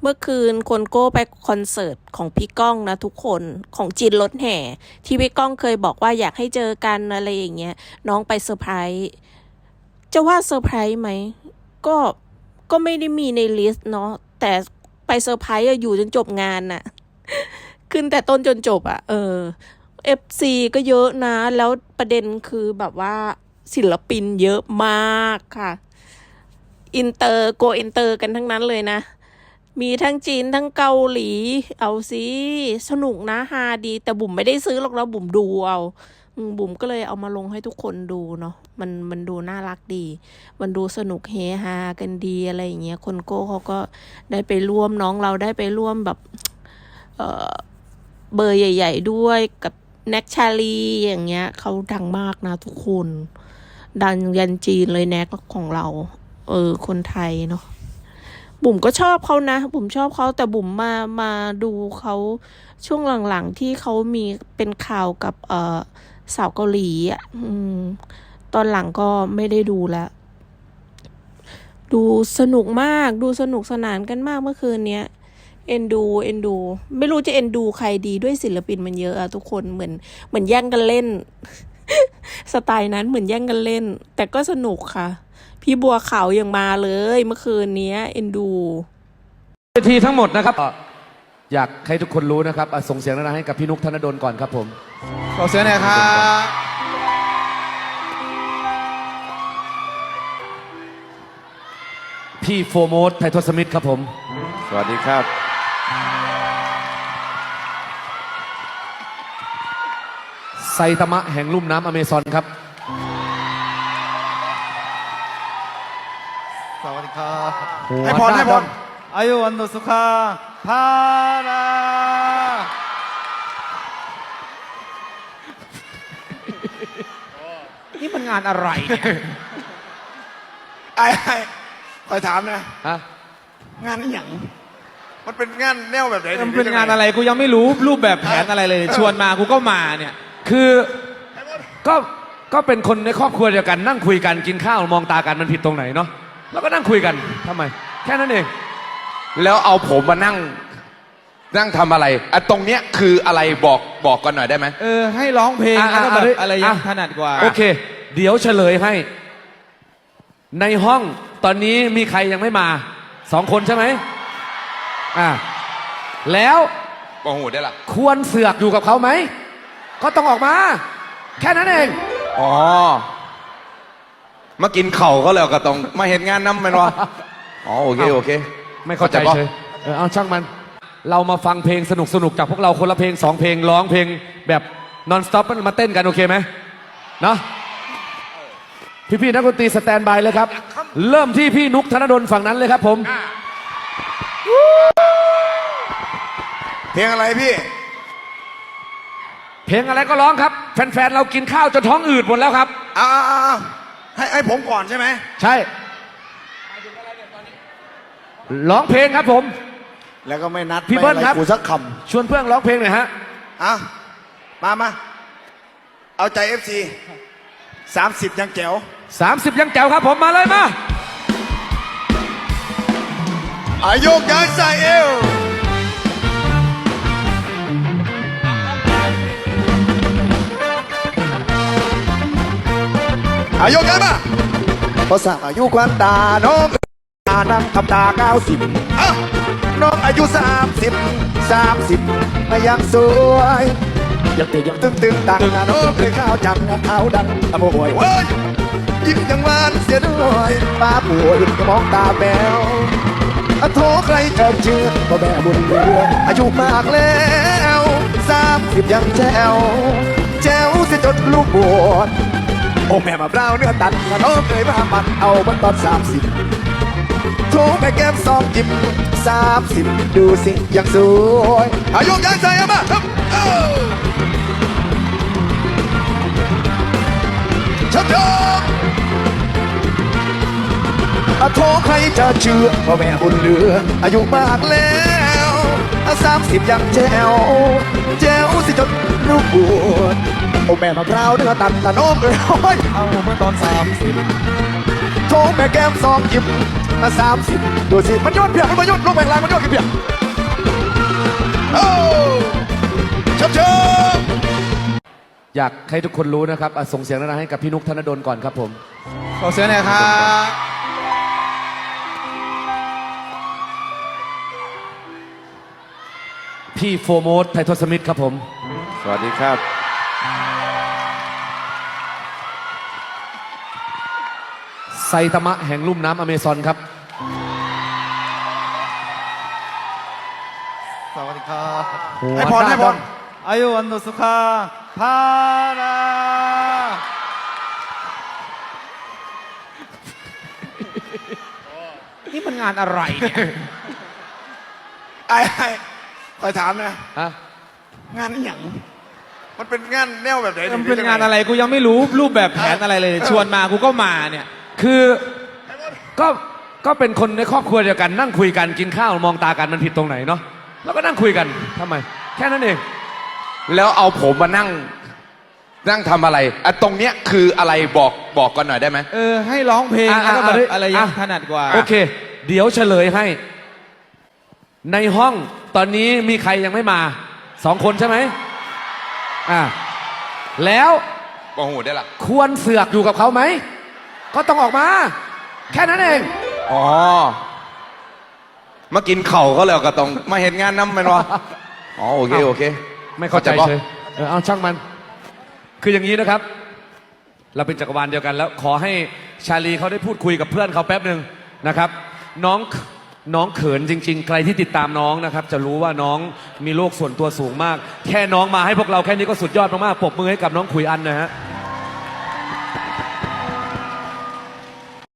เมื่อคืนคนโก้ไปคอนเสิร์ตของพี่ก้องนะทุกคนของจินรถแห่ ที่พี่ก้องเคยบอกว่าอยากให้เจอกันอะไรอย่างเงี้ย น้องไปเซอร์ไพรส์จะว่าเซอร์ไพรส์ไหมก็ก็ไม่ได้มีในลิสต์เนาะแต่ไปเซอร์ไพรส์อยู่จนจบงานน่ะ ขึ้นแต่ต้นจนจบอะเออ FC ก็เยอะนะ แล้วประเด็นคือแบบว่าศิลปินเยอะมากค่ะ อินเตอร์โกอินเตอร์กันทั้งนั้นเลยนะ มีทั้งจีนทั้งเกาหลี เอาสิสนุกนะฮาดี แต่บุ๋มไม่ได้ซื้อหรอกนะบุ๋มดูเอาบุ๋มก็เลยเอามาลงให้ทุกคนดูเนาะมันมันดูน่ารักดี มันดูสนุกเฮฮากันดีอะไรอย่างเงี้ยคนโก้เขาก็ได้ไปร่วมน้องเราได้ไปร่วมแบบ เออเบอร์ใหญ่ ๆ ด้วยกับแน็กชาลีอย่างเงี้ยเขาดังมากนะทุกคน ดังยันจีนเลยแน็กของเรา เออ คนไทยเนาะ บุ๋มก็ชอบเขานะ บุ๋มชอบเขาแต่บุ๋มมามาดูเขาช่วงหลังๆที่เขามีเป็นข่าวกับเอ่อสาวเกาหลีอะอืมตอนหลังก็ไม่ได้ดูแล้ว ดูสนุกมากดูสนุกสนานกันมากเมื่อคืนเนี้ยเอ็นดูเอ็นดู ไม่รู้จะเอ็นดูใครดีด้วยศิลปินมันเยอะอะทุกคนเหมือนเหมือนแย่งกันเล่น สไตล์นั้นเหมือนแย่งกันเล่น แต่ก็สนุกค่ะ พี่บัวขาวยังมาเลยเมื่อคืนเนี้ยเอ็นดูเวทีทั้งหมดนะครับก็อยากให้ทุกคนรู้นะครับอะส่งเสียงดังๆให้กับพี่นุกธนดลก่อนครับผม ขอเสียงหน่อยครับ พี่โฟโมสไททอสมิธครับผม สวัสดีครับ ไซตามะแห่งลุ่มน้ำอเมซอนครับ สวัสดีครับหัวให้พรหน้าให้พดรอนอายุวันโนสุขาพารานี่มันงานอะไรเนี่ยไอ้ไอ้คอยถามนะ ฮะงานอหย่างมันเป็นงานแนวแบบไหนมันเป็นงานอะไรกูยังไม่รู้รูปแบบแผนอะไรเลย ชวนมากูก็มาเนี่ย คือก็ก็เป็นคนในครอบครัวเดียวกันนั่งคุยกันกินข้าวมองตากันมันผิดตรงไหนเนาะ แล้วก็นั่งคุยกันทำไม แค่นั้นเอง แล้วเอาผมมานั่ง นั่งทำอะไรอะตรงเนี้ยคืออะไรบอกบอกกันหน่อยได้ไหม เออ ให้ร้องเพลงอะแล้วก็แบบอะอะไรยังอะ ถนัดกว่า โอเค เดี๋ยวเฉลยให้ ในห้องตอนนี้มีใครยังไม่มาสองคนใช่ไหมอ่าแล้วโอ้โหได้ละควรเสือกอยู่กับเขาไหม ก็ต้องออกมา แค่นั้นเอง อ๋อ มากินเข่าเขาแล้วก็ต้องมาเห็นงานน้ำมันวะอ๋อโอเคโอเคไม่เข้าใจปะเฉยเออเอาช่างมัน เรามาฟังเพลงสนุกสนุกๆจากพวกเราคนละเพลงสองเพลงร้องเพลงแบบนอนสต็อปมาเต้นกันโอเคไหมเนาะพี่ๆนักดนตรีสแตนบายเลยครับ เริ่มที่พี่นุกธนดลฝั่งนั้นเลยครับผม เพลงอะไรพี่ เพลงอะไรก็ร้องครับ แฟนๆเรากินข้าวจนท้องอืดหมดแล้วครับ เอาเอาเอาเอา ให้ให้ผมก่อนใช่ไหมใช่ร้องเพลงครับผม แล้วก็ไม่นัดพี่เบิ้ลไม่อะครับกูสักคชวนเพื่อนร้องเพลงหน่อยฮะำอะมามาเอาใจเอฟซีสามสิบยังแจ๋ว30 ยังแจ๋วครับผมมาเลยมา อายุกย้ายใส่เอว อายุย้ายมาพอสั่งอายุควันตาน้องตานั่งทำตาเก้าสิบน้องอายุสามสิบสามสิบมายังสวยยังตียังตึงตึงตังนะน้องเลยข้าวจังนะข้าวดังอะโมยเว้ยยิ้มยังหวานเสียด้วยป้าป่วยก็มองตาแมวอะโทใครจะเชื่อว่าแม่บุญเรืองอายุมากแล้วสามสิบยังแจ๋วแจ๋วสิจดลูกบวช โอ้แม่มาเปล่าเนื้อตัดมาน้องเคยมามันเอามันตอนสามสิบโทรไปแก้มซองจิ้มสามสิบดูสิยังสวยอายุยังใจอะมาครับเอ้าชับชับอะโทใครจะเชื่อว่าแม่บุญเหลือ อายุมากแล้วสามสิบยังแจ๋วแจ๋วสิจนลูกบวช โอแม่มะพร้าวเนื้อตันตะโนมเลยโอ้ยเอาเมื่อตอนสามสิบโทแม่แก้มสองยิ้มมาสามสิบดูสิมันโยนเพียงมันมาโยนลงแบ่งลายมันโยนกี่เพียงโอ้เชิบเชิบอยากให้ทุกคนรู้นะครับอะส่งเสียงดังๆให้กับพี่นุกธนดลก่อนครับผม ขอเสียงหน่อยครับ พี่โฟโมสไททอสมิธครับผม สวัสดีครับ ไซตามะแห่งลุ่มน้ำอเมซอนครับสวัสดีครับให้พรให้พรอายุวันโนสุขาภารานี่มันงานอะไรเนี่ยไอ้ไอ้คอยถามนะฮะงานอหย่างมันเป็นงานแนวแบบไหนมันเป็นงานอะไรกูยังไม่รู้รูปแบบแผนอะไรเลย ชวนมากูก็มาเนี่ย คือก็ก็เป็นคนในครอบครัวเดียวกันนั่งคุยกันกินข้าวมองตากันมันผิดตรงไหนเนาะแล้วก็นั่งคุยกันทำไม แค่นั้นเอง แล้วเอาผมมานั่งนั่งทำอะไรอะตรงเนี้ยคืออะไรบอกบอกกันหน่อยได้ไหม เออ ให้ร้องเพลงอะแล้วก็แบบอะอะไรยังอะ ถนัดกว่า โอเค เดี๋ยวเฉลยให้ ในห้องตอนนี้มีใครยังไม่มาสองคนใช่ไหมอ่าแล้วบอกหูได้ละควรเสือกอยู่กับเขาไหม ก็ต้องออกมา แค่นั้นเอง อ๋อ มากินเข่าเขาแล้วก็ต้องมาเห็นงานน้ำแมันวะอ๋อโอเคโอเคไม่เข้าใจปะ เฉยเออเอาช่างมัน คืออย่างนี้นะครับ เราเป็นจักรวาลเดียวกันแล้ว ขอให้ชาลีเขาได้พูดคุยกับเพื่อนเขาแป๊บหนึ่งนะครับ น้องน้องเขินจริง ๆ ใครที่ติดตามน้องนะครับ จะรู้ว่าน้องมีโลกส่วนตัวสูงมาก แค่น้องมาให้พวกเราแค่นี้ก็สุดยอดมากๆปรบมือให้กับน้องขุยอันนะฮะ